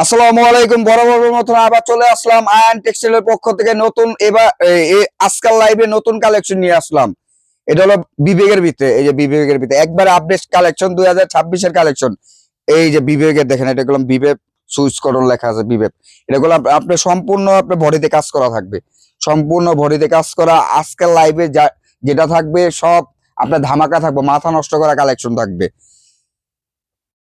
আসসালামু আলাইকুম, বরাবরের মতন আবার চলে আসলাম আয়ন টেক্সটাইলের পক্ষ থেকে নতুন এবার আজকাল লাইভে নতুন কালেকশন নিয়ে আসলাম। এটা হলো বিবেকের ভিতরে, এই যে বিবেকের ভিতরে, একবার আপডেট কালেকশন দুই হাজার কালেকশন এই যে বিবেকের দেখেন, এটা গুলো বিবেক, সুইচ করন লেখা আছে বিবেক। এটা গুলো আপ- আপনার সম্পূর্ণ আপনার বডিতে কাজ করা থাকবে। সম্পূর্ণ ভরিতে কাজ করা, আজকাল লাইভে যা, যেটা থাকবে সব আপনার ধামাকা থাকবে, মাথা নষ্ট করা কালেকশন থাকবে।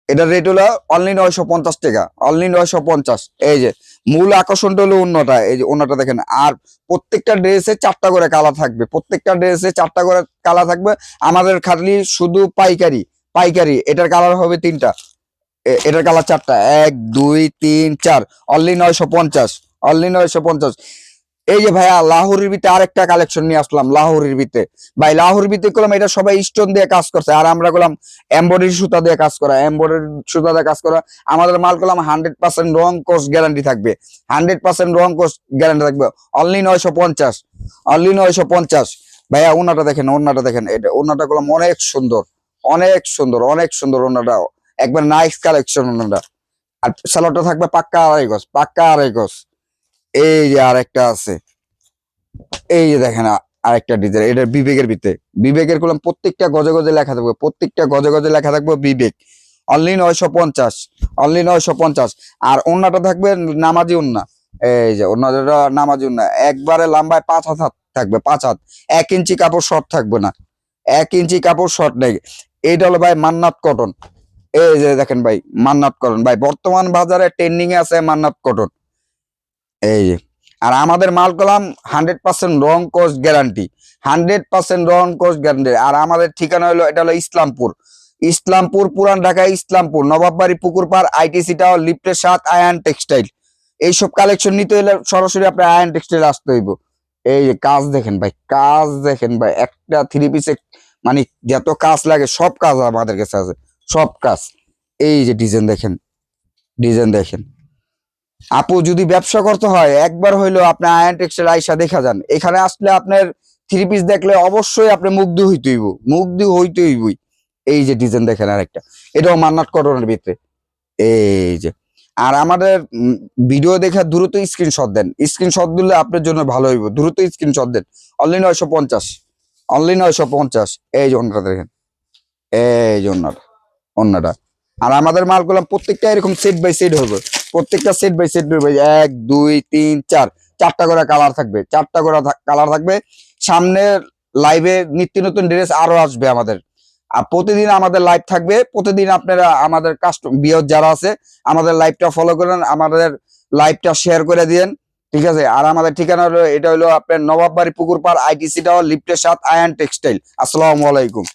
এটার রেট হলো অনলি নয়শো পঞ্চাশ টাকা অনলি নয়শো পঞ্চাশ। এই যে, মূল আকর্ষণটা হলো অন্যটা এই যে অন্যটা দেখেন। আর প্রত্যেকটা ড্রেসে চারটা করে কালার থাকবে, প্রত্যেকটা ড্রেসে চারটা করে কালার থাকবে। আমাদের খালি শুধু পাইকারি পাইকারি, এটার কালার হবে তিনটা। এটার কালার চারটা। এক, দুই, তিন, চার অনলি নয়শো পঞ্চাশ অনলি নয়শো পঞ্চাশ। এই যে ভাইয়া, লাহোরের ভিতরে আরেকটা কালেকশন নিয়ে আসলাম, লাহোরের ভিতরে। ভাই, লাহোরের ভিতরে করলাম এটা সবাই স্টোন দিয়ে কাজ করছে। আর আমরা করলাম এমব্রয়ডারি সুতা দিয়ে কাজ করা এমব্রয়ডারি সুতা দিয়ে কাজ করা। আমাদের মাল করলাম হান্ড্রেড পার্সেন্ট রং কোর্স গ্যারান্টি থাকবে। হান্ড্রেড পার্সেন্ট রং কোর্স গ্যারান্টি থাকবে। অনলি নয়শো পঞ্চাশ। অনলি নয়শো পঞ্চাশ। ভাইয়া ওনাটা দেখেন ওনাটা দেখেন। এটা ওনাটা করলাম অনেক সুন্দর। অনেক সুন্দর অনেক সুন্দর ওনাটা একবার নাইস কালেকশন ওনাটা আর সালোয়ারটা থাকবে পাক্কা আড়াই গজ, পাক্কা আড়াই গজ। এই যে আরেকটা আছে। এই যে দেখেন আরেকটা ডিজাইন, এটা বিবেকের ভিতরে বিবেকের করলাম প্রত্যেকটা গজে গজে লেখা থাকবে। প্রত্যেকটা গজে গজে লেখা থাকবে বিবেক। অনলি নয়শো পঞ্চাশ, অনলি নয়শো পঞ্চাশ। আর অন্যটা থাকবে নামাজি উন্না এই যে অন্যটা নামাজি উন্না একবারে লম্বায় পাঁচ হাত হাত থাকবে, পাঁচ হাত। এক ইঞ্চি কাপড় শর্ট থাকবে না। এক ইঞ্চি কাপড় শর্ট নেই। এইটা হলো ভাই মান্নাত কটন। এই যে দেখেন ভাই, মান্নাত কটন। ভাই, বর্তমান বাজারে ট্রেন্ডিং এ আছে মান্নাত কটন। এই আর আমাদের মাল কলাম হান্ড্রেড পার্সেন্ট রং কোর্স গ্যারান্টি হান্ড্রেড পার্সেন্ট রং কোর্স গ্যারান্টি আর আমাদের ঠিকানা হলো, এটা হলো ইসলামপুর। ইসলামপুর, পুরান ঢাকা, ইসলামপুর। নবাববাড়ি পুকুর পার আইটিসি টাওয়ার, লিফটের সাত, আয়ান টেক্সটাইল। এইসব কালেকশন নিতে হলে সরাসরি আপনার আয়ান টেক্সটাইল আসতে হইব। এই যে, কাজ দেখেন ভাই, কাজ দেখেন ভাই, একটা থ্রি পিসে মানে যত কাজ লাগে, সব কাজ আমাদের কাছে আছে। সব কাজ। এই যে ডিজাইন দেখেন ডিজাইন দেখেন। আপু যদি ব্যবসা করতে হয়, একবার হইল আপনি আয়ন টেক্সটাইল আইসা দেখা যান। এখানে আসলে আপনার থ্রি পিস দেখলে অবশ্যই আপনি মুগ্ধ হইতে হইব। মুগ্ধ হইতে হইবই। এই যে ডিজাইন দেখেন আরেকটা। এটাও মান্নাত কটনের ভিতরে। এই যে। আর আমাদের ভিডিও দেখে দ্রুত স্ক্রিনশট দেন। স্ক্রিনশট দিলে আপনার জন্য ভালো হইব। দ্রুত স্ক্রিনশট দেন। অনলি নয়শো পঞ্চাশ। অনলি নয়শো পঞ্চাশ। এই যে অন্যটা দেখেন। এই যে অন্যটা। অন্যটা। আর আমাদের মালগুলো প্রত্যেকটা এরকম সেট বাই সেট হবে। প্রত্যেকটা সেট বাই সেট হবে এক, দুই, তিন, চার। চারটা করে কালার থাকবে, চারটা করে কালার থাকবে। সামনে লাইভে নিত্য নতুন ড্রেস আরও আসবে আমাদের। আর প্রতিদিন আমাদের লাইভ থাকবে। প্রতিদিন আপনারা আমাদের কাস্টম বিয়র যারা আছে, আমাদের লাইভটা ফলো করেন, আমাদের লাইভটা শেয়ার করে দিয়েন, ঠিক আছে? আর আমাদের ঠিকানা হলো, এটা হলো আপনার নবাববাড়ি পুকুর পার আইটিসি টাওয়ার লিফটের সাথ আয়ান টেক্সটাইল আসসালামু আলাইকুম।